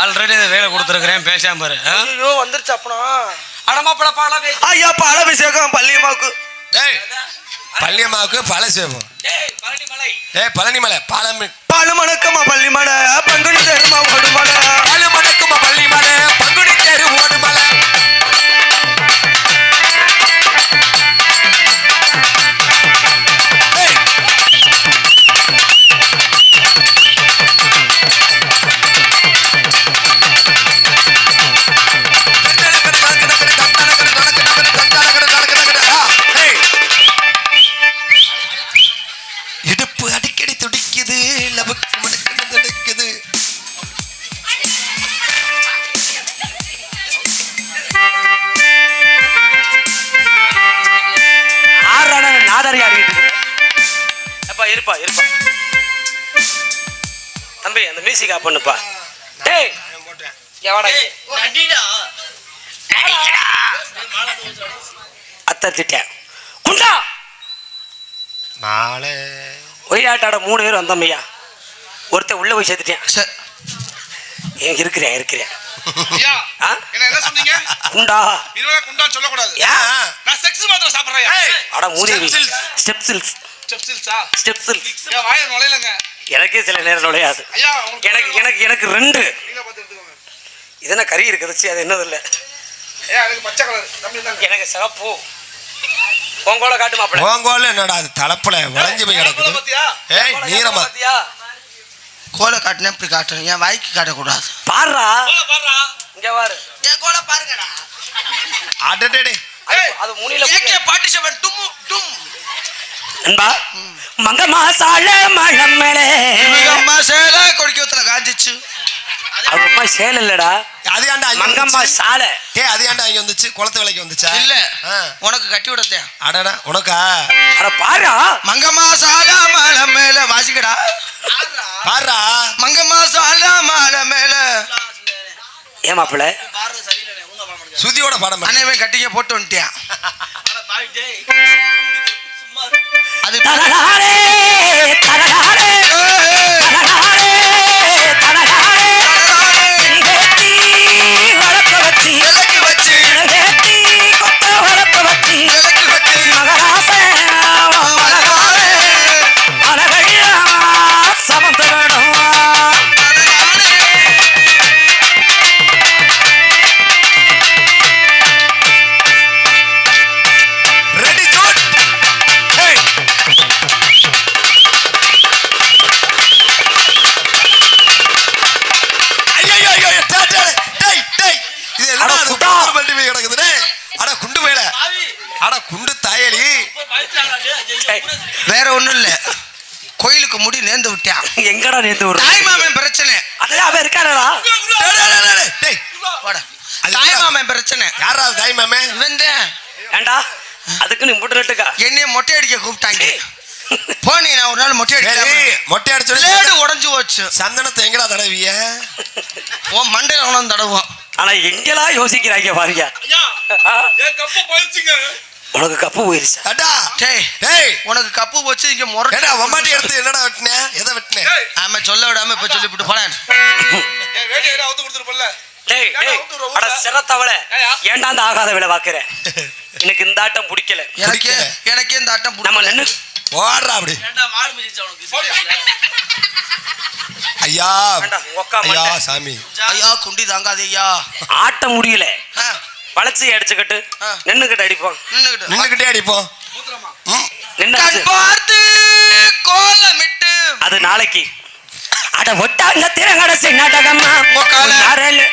Already வேலை கொடுத்துருக்கிறேன் பேசாம பாரு? ஐயோ வந்துருச்சு அப்பனா. அடமாப்பழ பாலா பேசி. ஐயா பாலாபிஷேகம் பள்ளியம்மாவுக்கு. டேய் பள்ளியம்மாவுக்கு பழ சேவம் ஏய் பழனிமலை. பழம் பாலு மணக்கம்மா பள்ளிமலை பங்குனி தருமா ஓடுமலை பழு மணக்குமா பள்ளிமலை அத்தை திட்டேன் குண்டா! நாளை. ஒயிலாட்டாட மூணு பேர் வந்தோம்மையா ஒருத்தன் உள்ள போய் சேர்த்துட்டேன். சரி இருக்கிறேன் இருக்கிறேன். ஐயா ஆ? என்ன என்ன சொன்னீங்க? குண்டா. சொல்லக்கூடாது. நான் செக்ஸ் மாத்திரம் சாப்பிடுறேன் அட எனக்கே சில நேரம் நுழையாது. ஐயா எனக்கு எனக்கு எனக்கு ரெண்டு. நீங்க பார்த்து எடுத்துக்கோங்க. இது என்ன கறி இருக்குது அது என்னது இல்லை? எனக்கு பச்சை உங்களோட காட்டு மாப்பிள்ள ஓங்கோல என்னடா அது தலப்புல வளைஞ்சு போய் கிடக்குது? பாத்தியா ஏய் நீரமா? கோலை காட்டினா இப்படி காட்டணும். என் வாய்க்கு காட்டக்கூடாது. பாருடா இங்க பாரு. என் கோலை பாருங்கடா. அடடே அது- அது முனியில ஏகே பாட்டி செவன் டும் டும். நண்பா மங்கம்மா சால மழம் மேலே அம்மா சேல கொடிக்கத்துல காஞ்சிச்சு. அது அம்மா சேல இல்லடா. அது ஏன்டா மங்கம்மா? சாலை. ஏய் அது ஏன்டா இங்க வந்துச்சு? குளத்து விலைக்கு வந்துச்சா? இல்ல. உனக்கு கட்டி விடத்தேன் அடடா உனக்கா? அட பாரு மங்கம்மா சாலா மாலை மேல. வாசிக்கடா. பாருடா மங்கம்மா சாலா மாலை மேல. ஏன் மாப்பிள்ள சுதியோட படம் அண்ணன் கட்டிக்க போட்டு வந்துட்டியா? அது போடா அது தாய் என்ன? மாமன் பிரச்சனை. யாரா அது தாய் மாமே? இவன் ஏண்டா? அதுக்கு நீ முட்டு நட்டுக்கா? என்னைய மொட்டை அடிக்க கூப்பிட்டாங்க. போனி நான் ஒரு நாள் மொட்டை அடிக்க மொட்டை அடிச்சு லேடு உடைஞ்சு போச்சு. சந்தனத்தை எங்கடா தடவிய? உன் மண்டையில உணர்ந்து தடவும் ஆனா எங்கெல்லாம் யோசிக்கிறாங்க பாருங்க. உனக்கு கப்பு போயிருச்சா? அடா டேய் டேய் உனக்கு கப்பு போச்சு இங்க முரட்டு ஏடா ஒம்மாட்டி எடுத்து என்னடா வெட்டின? எதை வெட்டின? ஆமா சொல்ல விடாம இப்ப சொல்லிவிட்டு போறேன். என் வேட்டி அவுத்து கொடுத்துருப்பல டேய் டேய்? அட சிரத்தவள? ஏன்டா அந்த ஆகாத வேலை பாக்குற எனக்கு இந்த ஆட்டம் பிடிக்கல. எனக்கே. எனக்கே இந்த ஆட்டம் நம்ம. நின்னு ஓடுறா அப்படி. ஐயா. சாமி. ஐயா குண்டி தாங்காதே ஐயா. ஆட்ட முடியல. வளைச்சி அடிச்சுக்கிட்டு. நின்னுக்கிட்டு அடிப்போம். நின்னுக்கிட்டு. அடிப்போம். பார்த்து கோலமிட்டு. அது நாளைக்கு. அட ஒட்டாங்க உக்கால. யாரேலு.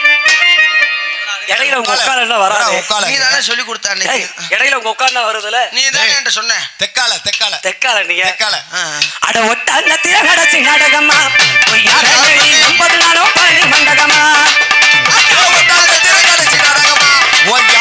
இடையில உங்க உட்கால என்ன வராது. உட்கால நீ தானே சொல்லி கொடுத்த அன்னைக்கு? இடையில உங்க உட்கார்ந்தா வருதுல. நீ தானே. என்கிட்ட சொன்ன? தெக்கால தெக்கால. தெக்கால நீங்க? தெக்கால. அட ஒட்டாங்க திறங்கடசி நாடகம்மா யாரேலு. ஒன்பது நாளும் பழனி மண்டகமா? உன் யாரல்லடி ஒன்பது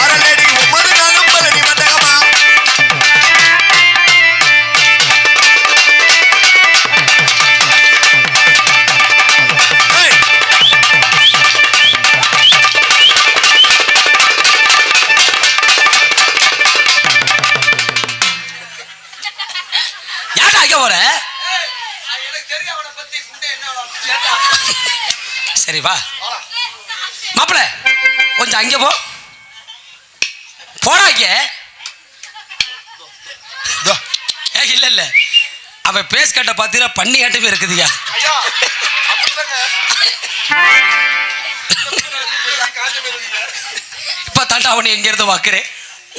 சரி வா. மாப்பிள கொஞ்சம் அங்கே போ. போடா இங்கே. இல்ல இல்ல. அவன் பேஸ் கட்ட பார்த்தீங்கன்னா பண்ணி ஆட்டமே இருக்குதுயா. இப்ப தாண்டா அவனை எங்க இருந்து வாக்குறேன்.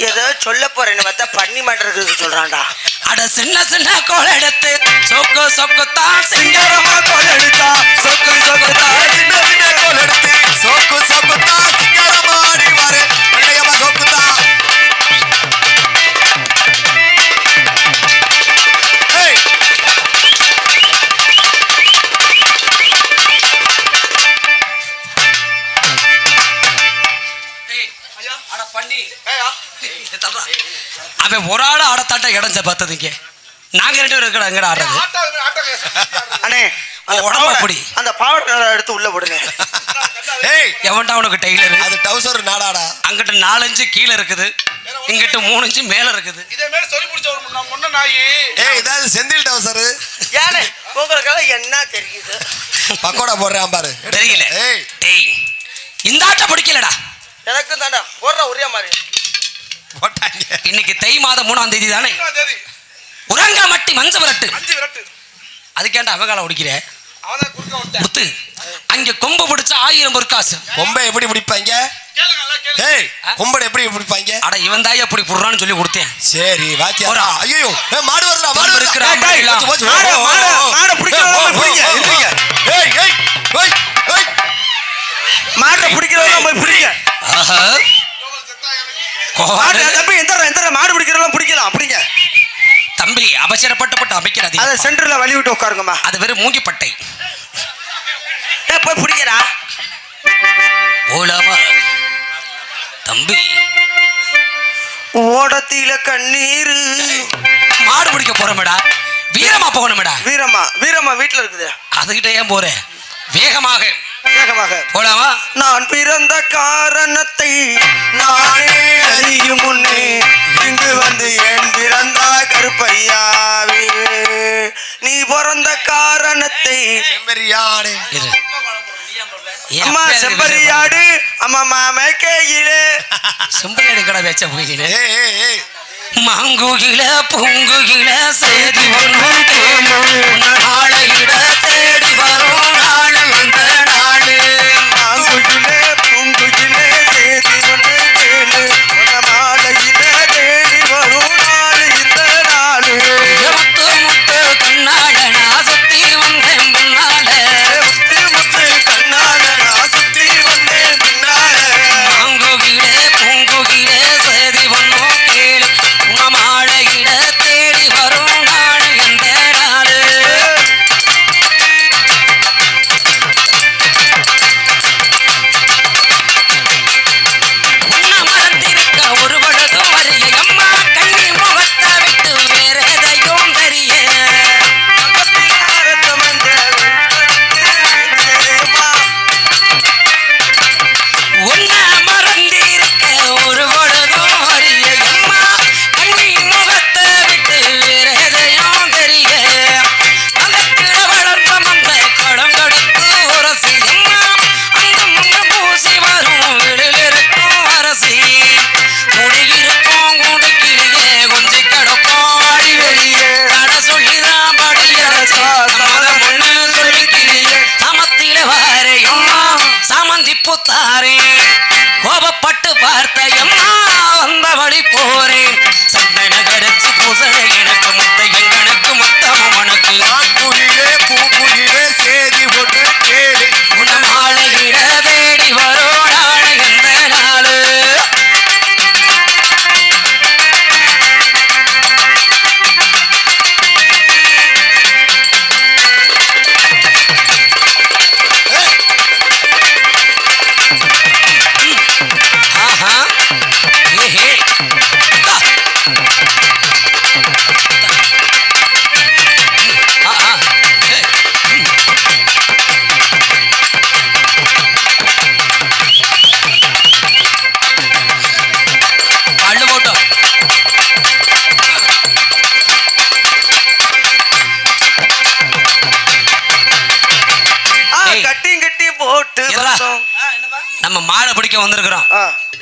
ஏதோ சொல்ல போறேன்னு பார்த்தா பண்ணி மாட்டுறதுக்கு சொல்றான்டா. அட சின்ன சின்ன கோல் எடுத்து சொக்கு சொக்குத்தான் சிங்கரமா கோல் எடுத்தா. சொக்கு சொக்குத்தான் சின்ன சின்ன கோல் எடுத்து. ஆடத்தாட்ட இடம் பார்த்ததுங்க நாங்க ரெண்டு பேரும் இருக்கடா எங்கடா ஆடுறது? அண்ணே அந்த உடம்பு அப்படி. அந்த பாவாடை எடுத்து உள்ள போடுங்க. ஏய் எவன்டா உனக்கு டெய்லர் அது டவுசர் நாடாடா. அங்கிட்டு நாலஞ்சு கீழே இருக்குது. இங்கிட்டு மூணு இன்ச்சு மேல இருக்குது. இதே மாதிரி சொல்லி பிடிச்ச ஒரு நான் முன்ன நாயி. ஏய் இதாவது செந்தில் டவுசர் ஏனே உங்களுக்கெல்லாம் என்ன தெரியுது? பக்கோடா போடுறான் பாரு. தெரியல. ஏய். டேய் இந்த ஆட்டம் பிடிக்கலடா. எனக்கு தாண்டா போடுற ஒரே மாதிரி. போட்டாங்க. இன்னைக்கு தை மாதம் மூணாம் தேதி தானே? உறங்க மட்டி மஞ்ச விரட்டு. அதுக்கேண்டா அவகாலம் ஒடிக்கிற முத்து அங்க கொம்பு பிடிச்ச ஆயிரம் பொற்காசு. கொம்பை எப்படி பிடிப்பாங்க? கேளுங்க நல்லா கேளுங்க. ஏய் கொம்பனை எப்படி பிடிப்பாங்க? அட இவன் தாய் அப்படி புடுறான்னு சொல்லி கொடுத்தேன். சரி வாத்தியா போடா. ஐயோ ஏய் மாடு வருதுடா மாடு ஏய். மாடு, மாடு. மாடு பிடிங்க. எந்திரிங்க. ஏய் ஏய் போய் பிடிங்க. ஆஹா. தம்பி எந்த எந்த மாடு பிடிக்கிறவங்க பிடிக்கலாம். அப்படிங்க. தம்பி அவசரப்பட்டு அமைக்கிறாது அதை சென்டர்ல வழி விட்டு உட்காருங்கம்மா. அது வெறும் மூங்கிப்பட்டை போய் பிடிக்கிறா போலாமா? தம்பி. ஓடத்தில கண்ணீர். மாடு பிடிக்க போறோமேடா. வீரமா போகணுமேடா. வீரம்மா வீரம்மா வீட்டுல இருக்குது. அதுகிட்ட ஏன் போற? வேகமாக. வேகமாக. போலாமா? நான் பிறந்த காரணத்தை நானே அறியும் முன்னே இங்கு வந்து ஏன் பிறந்தா கருப்பையாவே. நீ பிறந்த காரணத்தை செம்பரியாடே. அம்மா செம்பரியாடு அம்மா மாமே கையிலே. செம்பரியாடு கடை வச்ச போகிறேன் ஏய் ஏய் ஏய். மங்குகில பொங்குகில சேதி ஒன்றும் தேனு நாளையிட தேடி வரும் வருஷம். நம்ம மாடை பிடிக்க வந்திருக்கிறோம்.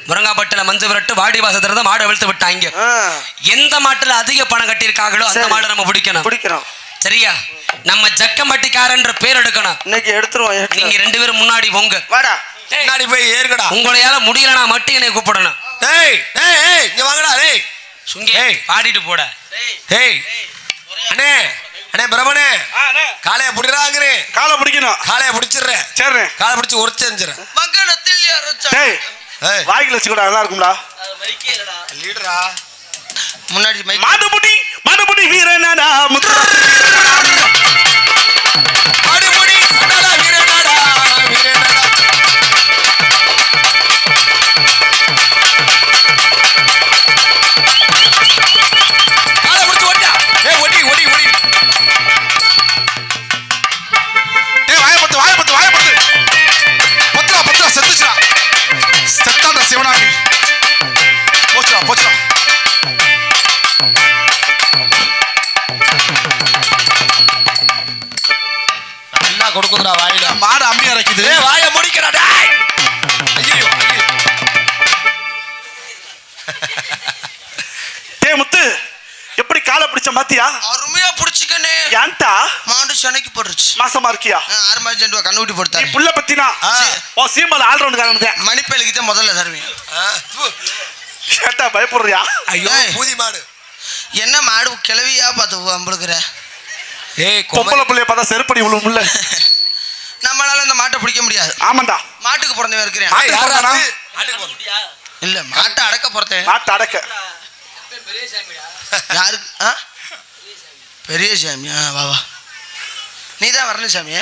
முருங்காப்பட்டில மஞ்சு விரட்டு வாடி வாசத்துல இருந்து மாடை வெளுத்து விட்டாங்க. எந்த மாட்டுல அதிக பணம் கட்டியிருக்காங்களோ அந்த. மாடை நம்ம பிடிக்கணும். பிடிக்கிறோம். சரியா? நம்ம ஜக்கம்பட்டிக்காரன்ற பேர் எடுக்கணும். இன்னைக்கு எடுத்துருவோம் நீங்க. ரெண்டு பேரும் முன்னாடி போங்க. வாடா. முன்னாடி போய் ஏறுகடா உங்களையால முடியலனா மட்டும் என்னை கூப்பிடணும். டேய் டேய் ஏய் இங்க வாங்கடா டேய். சுங்கே ஏய். பாடிட்டு போட. டேய். அண்ணே. அண்ணே பிரமணே ஆ, அண்ணே, காளைய புடிறாங்கறே காலை பிடிக்கணும். காளைய புடிச்சிடுறேன் சரிண்ணே. காலை புடிச்சு உரிச்சு செஞ்சிரேன் டேய் ஏய். வாய்க்குல வச்சுக்கூடா நல்லா இருக்கும்டா. லீடரா. முன்னாடி மைக் மாடுபுடி மாடுபுடி வீரனடா முத்து அடிமுடி சண்டலா வீரனடா வீரனடா. கொடுக்குதுடா வாயில. மாடு அம்மி அரைக்குது. ஏய் வாய மாடு சென்னைக்கு போட்டுருச்சு. மாசமா இருக்கியா? ஆறு மாதம் சென்று கண்ணுக்குட்டி நீ போட்டாரு புள்ள பத்தினா? ஆ. ஓ சீமால ஆல்ரவுண்ட் காரணம் மணிப்பேலுக்கு தான் முதல்ல தருவேன். ஏன்டா பயப்படுறியா? ஐயோ. பூதி மாடு. என்ன மாடு கிளவியா பார்த்து அம்பளுக்குற ஏய் பொம்பளை புள்ளைய பார்த்தா செருப்படி விழுவும் முல்ல நம்மளால இந்த மாட்டை பிடிக்க முடியாது. ஆமாண்டா. மாட்டுக்கு பிறந்தவன் இருக்கிறேன். இல்ல மாட்டை அடக்க பிறந்தேன் நாட்டு அடக்க. யாருக்கு ஆ? பெரிய சாமியா வா வா. நீ தான் வரணும் சாமி.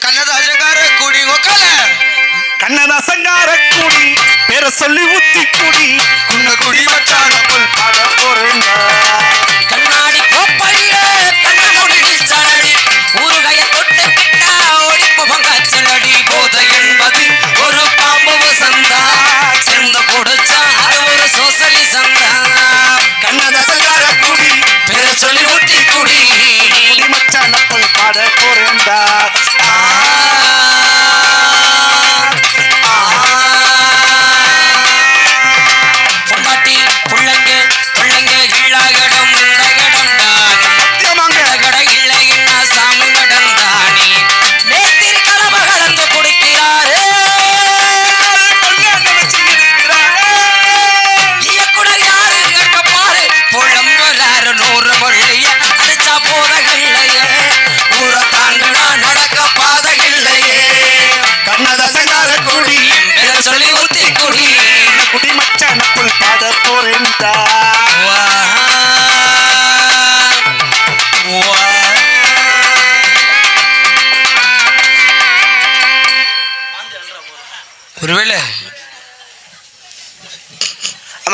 கண்ணதாசங்கார கூடி உக்கால கண்ணதா சங்கார கூடி பேர சொல்லி ஊத்தி கூடி குன்ன குடி மச்சான.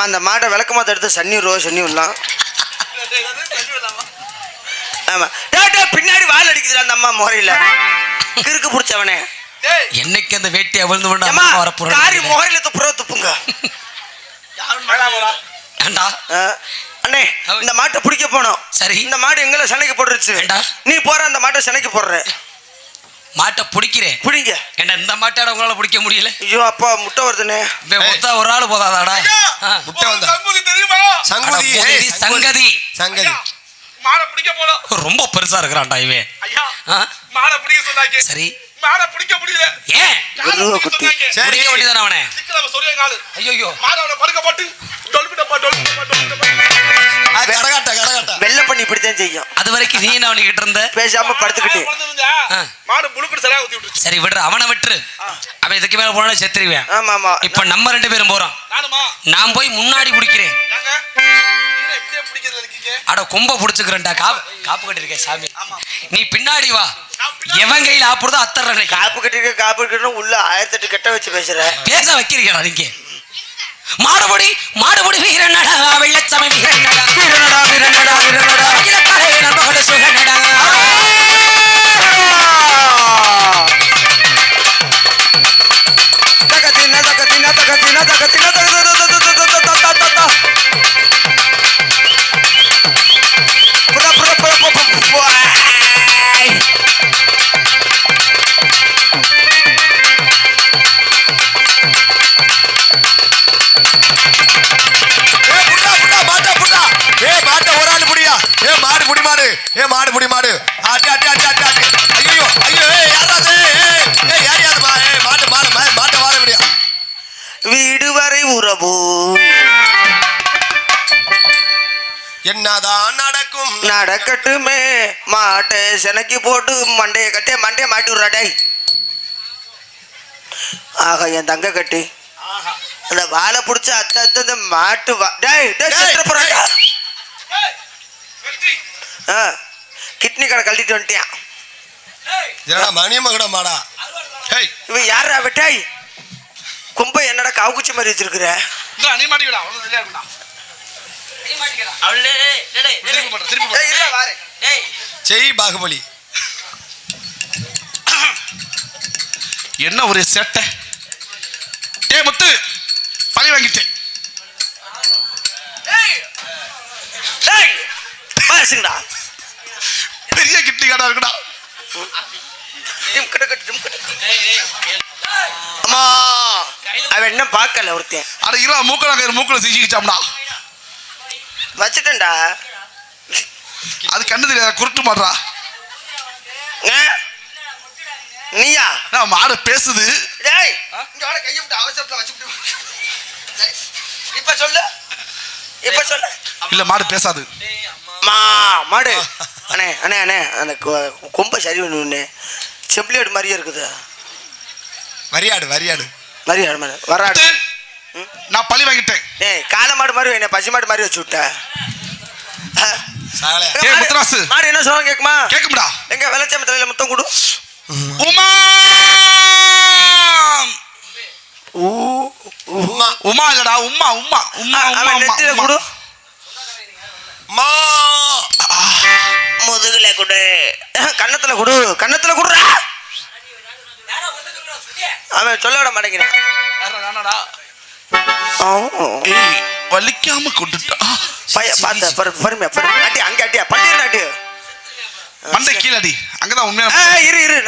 அந்த மாட்டை விளக்கமாத்த எடுத்து சன்னி ரோ சன்னி விடலாம். ஆமா. டேய், டேய், பின்னாடி வால் அடிக்குதுடா அந்த அம்மா முறையில கிறுக்கு பிடிச்சவனே. என்னைக்கு அந்த வேட்டி அவிழ்ந்து காரி முகரில துப்புற துப்புங்க. அண்ணே இந்த மாட்டை பிடிக்க போனோம். சரி. இந்த மாடு எங்களை சண்டைக்கு போட்டுருச்சு? நீ போற அந்த மாட்டை சண்டைக்கு போடுற மாட்டை பிடிக்கிறேன். பிடிங்க. ஏண்டா இந்த மாட்டாட உங்களால பிடிக்க முடியல? ஐயோ அப்பா முட்டை வருதுண்ணே. இவன் மொத்தா ஒரு ஆள் போதாதாடா? ஆ. முட்டை வந்தா. சங்குதி தெரியுமா? சங்குதி சங்கதி சங்கதி மாடை பிடிக்க போனோம் ரொம்ப பெருசா இருக்கிறான்டா இவன். ஐயா ஆ? மாடை பிடிக்க சொன்னாங்க. சரி. மாடை பிடிக்க முடியல. ஏன். சரி பிடிக்க வேண்டியதானே அவனை? சிக்கலாம சொரிய காலு. ஐயோ மாடை அவனை படுக்க போட்டு டொல்பிட்டப்பா டொல்பிட்டப்பா டொல்பிட்டப்பா ஆ, கடகாட்ட கடகாட்ட வெள்ளை பண்ணி இப்படித்தான் செய்யும். அது வரைக்கும் நீ என்ன அவனுக்கிட்ட இருந்த? பேசாம படுத்துக்கிட்டு. ஆ. மாடு புழுக்கடு சரியா ஊத்தி விட்டுருச்சு. சரி விடுற. அவனை விட்டுரு. அவன் இதுக்கு மேல போனா செத்துருவேன். ஆமா ஆமா இப்ப நம்ம ரெண்டு பேரும் போறோம். நானுமா? நான் போய் முன்னாடி பிடிக்கிறேன் பிடிக்கிறது இருக்கீங்க. அட கொம்ப பிடிச்சுக்கிறேன்டா. காப்பு காப்பு கட்டிருக்கேன் சாமி. நீ பின்னாடி வா. எவன் கையில ஆப்புறதோ அத்தர்றேன் காப்பு கட்டிருக்க காப்பு கட்டிருக்க உள்ள ஆயிரத்தி எட்டு கெட்ட வச்சு பேசுற. பேச வைக்கிறீங்கடா நீங்க. மாடுபடி மாடுபடி வீரனடா வெள்ளச்சமை நடக்கட்டுமே மாட்டை செனக்கி போட்டு மண்டைய கட்டி மண்டைய மாட்டி விட்றா டேய். ஆக என் தங்க கட்டி. அந்த வாழை பிடிச்ச அத்தை அத்தை இந்த மாட்டு கிட்னி கடை கழட்டிட்டு வந்துட்டியான் என்னடா மணியம்மா கூட மாடா? இவன் யாரா வெட்டாய் கும்பை என்னடா காவுக்குச்சி மாதிரி வச்சிருக்கிற? இந்தா, நீ மாட்டிக்கடா செய் பாகுபலி. என்ன ஒரு சேட்டை? டே முத்து பழி வாங்கிட்டேன் டேய். டேய். பாசுங்கடா பெரிய கிட்னி கடை இருக்குடா கிட்ட கட்டு கிட்ட. அம்மா அவன் என்ன பார்க்கல ஒருத்தன். அட இரா மூக்கல மூக்கல சிக்கிச்சாம்டா வச்சுட்டேன்டா. அது கண்ணு தெரியாத குருட்டு மாடுறா. ஏ? நீயா? நான் மாடு பேசுது. டேய். இங்க வாடா கையை விட்டு அவசரத்துல வச்சுட்டு டேய், இப்ப சொல்லு. இப்ப சொல்லு. இல்ல மாடு பேசாது. மா மாடு. அண்ணே அண்ணே அண்ணே அந்த கொ- கொம்பை சரி பண்ணுண்ணே செம்பிளியோடு மாதிரியே இருக்குது. வரியாடு வரியாடு. மாதிரியாடு மாதிரி வராடு. நான் பழி வாங்கிட்டேன். டேய் காளை மாடு மாதிரி என்ன பசு மாடு மாதிரி வச்சு விட்ட. ஏய், முத்துராசு. மாடு என்ன சொல்லுவாங்க கேக்குமா? கேக்கும்டா. எங்க வெள்ளச்சாமி தலையில முத்தம் கொடு. உமா ஊ உம்மா உமா. இல்லடா உம்மா உம்மா உம்மா உம்மா அவன் உம்மா நெத்தியில உம்மா. கொடு. மா. முதுகுல கொடு. கன்னத்துல கொடு கன்னத்துல கொடுறா அவன் சொல்ல விட மாட்டேங்கிறான். யாரா நானாடா? ஆ. ஏய் வலிக்காம கொண்டுட்டா. பார்த்த பரு பொறுமையா பொறுமையா அடி அங்க அடியா பள்ளியில் அடி. மண்டை கீழடி அங்கதான் உண்மையான ஆ, இரு இரு